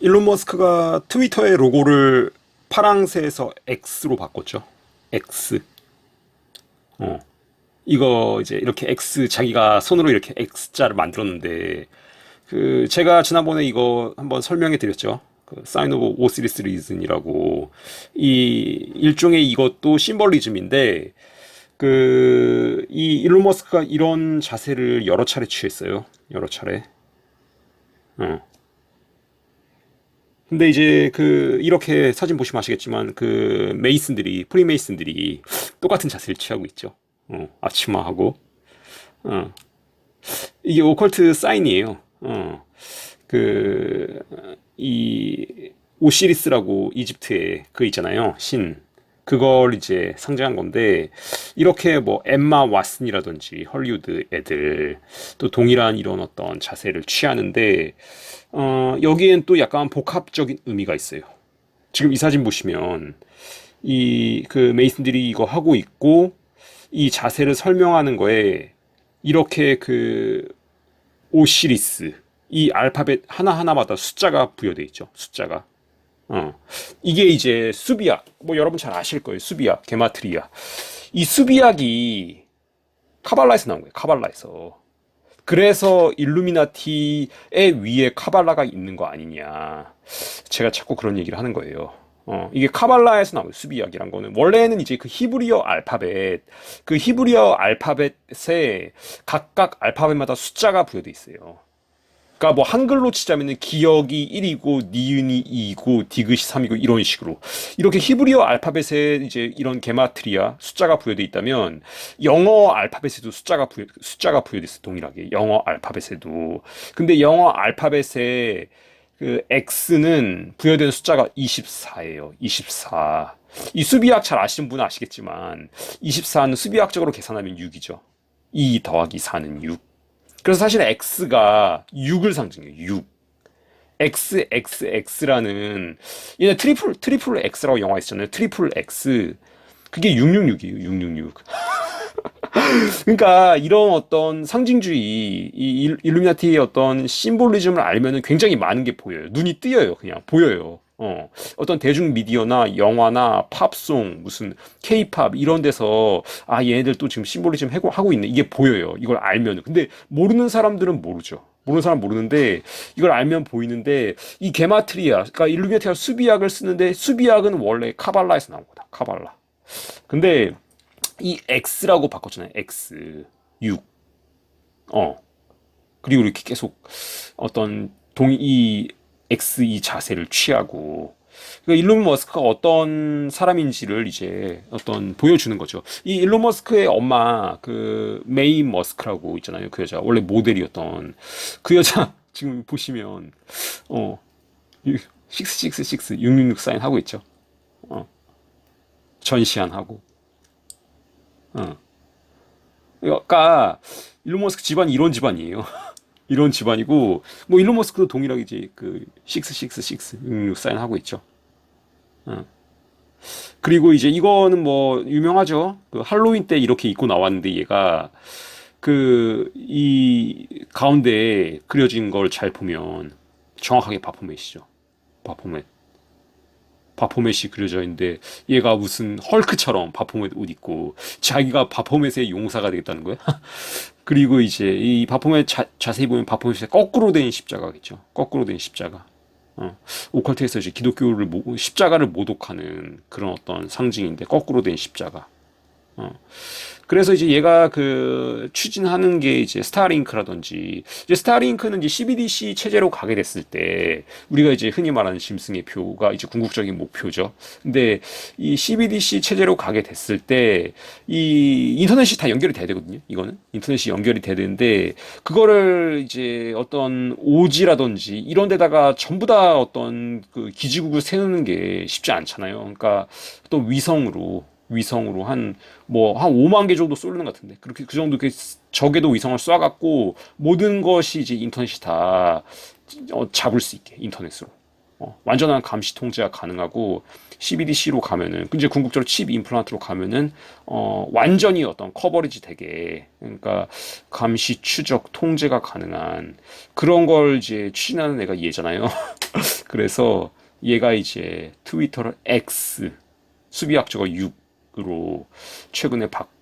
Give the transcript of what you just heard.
일론 머스크가 트위터의 로고를 파랑새에서 X로 바꿨죠. X. 어. 이거 이제 이렇게 X 자기가 손으로 이렇게 X자를 만들었는데 그 제가 지난번에 이거 한번 설명해 드렸죠. 그 사인 오브 오시리스 리즌이라고 이 일종의 이것도 심벌리즘인데 그 이 일론 머스크가 이런 자세를 여러 차례 취했어요. 여러 차례. 어. 근데 이제 그 이렇게 사진 보시면 아시겠지만 그 메이슨들이 프리메이슨들이 똑같은 자세를 취하고 있죠. 어, 앞치마하고 어. 이게 오컬트 사인이에요. 어. 그이 오시리스라고 이집트의 그 있잖아요. 신. 그걸 이제 상징한 건데 이렇게 뭐 엠마 왓슨이라든지 헐리우드 애들 또 동일한 이런 어떤 자세를 취하는데 어, 여기엔 또 약간 복합적인 의미가 있어요. 지금 이 사진 보시면 이 그 메이슨들이 이거 하고 있고 이 자세를 설명하는 거에 이렇게 그 오시리스 이 알파벳 하나하나마다 숫자가 부여돼 있죠. 숫자가. 어. 이게 이제 수비약. 뭐 여러분 잘 아실 거예요. 수비약, 게마트리아. 이 수비약이 카발라에서 나온 거예요. 카발라에서. 그래서 일루미나티의 위에 카발라가 있는 거 아니냐. 제가 자꾸 그런 얘기를 하는 거예요. 어, 이게 카발라에서 나온 수비약이란 거는 원래는 이제 그 히브리어 알파벳, 그 히브리어 알파벳에 각각 알파벳마다 숫자가 부여돼 있어요. 그러니까 뭐 한글로 치자면은 기억이 1이고 니은이 2이고 디귿이 3이고 이런 식으로 이렇게 히브리어 알파벳에 이제 이런 게마트리아 숫자가 부여돼 있다면 영어 알파벳에도 숫자가 부여 숫자가 부여돼 있어 동일하게 영어 알파벳에도 근데 영어 알파벳에 그 X는 부여된 숫자가 24예요. 24. 이 수비학 잘 아시는 분은 아시겠지만 24는 수비학적으로 계산하면 6이죠. 2 더하기 4는 6. 그래서 사실 X가 6을 상징해요. 6. X, X, X라는, 얘네 트리플, 트리플 X라고 영화 있었잖아요. 트리플 X. 그게 666이에요. 666. 그러니까 이런 어떤 상징주의, 이 일- 일루미나티의 어떤 심볼리즘을 알면은 굉장히 많은 게 보여요. 눈이 뜨여요. 그냥 보여요. 어, 어떤 대중 미디어나 영화나 팝송, 무슨 케이팝 이런 데서 아 얘네들 또 지금 심볼리즘 하고 있네. 이게 보여요. 이걸 알면은. 근데 모르는 사람들은 모르죠. 모르는 사람 모르는데 이걸 알면 보이는데 이 게마트리아, 그러니까 일루미나티가 수비약을 쓰는데 수비약은 원래 카발라에서 나온 거다. 카발라. 근데 이 X라고 바꿨잖아요. X 6. 어. 그리고 이렇게 계속 어떤 동이 X 이 자세를 취하고 그러니까 일론 머스크가 어떤 사람인지를 이제 어떤 보여주는 거죠. 이 일론 머스크의 엄마 그 메이 머스크라고 있잖아요. 그 여자 원래 모델이었던 그 여자 지금 보시면 어 666, 666 사인 하고 있죠. 어 전시안하고 어. 그러니까 일론 머스크 집안이 이런 집안이에요. 이런 집안이고 뭐 일론 머스크도 동일하게 이제 그 666, 666 사인 하고 있죠. 어. 그리고 이제 이거는 뭐 유명하죠. 그 할로윈 때 이렇게 입고 나왔는데 얘가 그 이 가운데에 그려진 걸 잘 보면 정확하게 바포맷이죠. 바포맷. 바포맷이 그려져 있는데 얘가 무슨 헐크처럼 바포맷 옷 입고 자기가 바포맷의 용사가 되겠다는 거야? 그리고 이제 이 바포맷 자, 자세히 보면 바포맷이 거꾸로 된 십자가겠죠. 거꾸로 된 십자가. 어, 오컬트에서 이제 기독교를 모, 십자가를 모독하는 그런 어떤 상징인데 거꾸로 된 십자가. 어. 그래서 이제 얘가 그 추진하는 게 이제 스타링크라든지 이제 스타링크는 이제 CBDC 체제로 가게 됐을 때 우리가 이제 흔히 말하는 짐승의 표가 이제 궁극적인 목표죠. 근데 이 CBDC 체제로 가게 됐을 때 이 인터넷이 다 연결이 돼야 되거든요. 이거는 인터넷이 연결이 돼야 되는데 그거를 이제 어떤 오지라든지 이런 데다가 전부 다 어떤 그 기지국을 세우는 게 쉽지 않잖아요. 그러니까 또 위성으로 위성으로 한 뭐한 5만 개 정도 쏠리는 것 같은데 그렇게 그 정도 그 적에도 위성을 쏴갖고 모든 것이 이제 인터넷이 다 어, 잡을 수 있게 인터넷으로 어, 완전한 감시 통제가 가능하고 CBDC로 가면은 이제 궁극적으로 칩 임플란트로 가면은 어, 완전히 어떤 커버리지 되게 그러니까 감시 추적 통제가 가능한 그런 걸 이제 추진하는 애가 얘잖아요. 그래서 얘가 이제 트위터를 X 수비학적어 6 으로 최근에 바꿨다.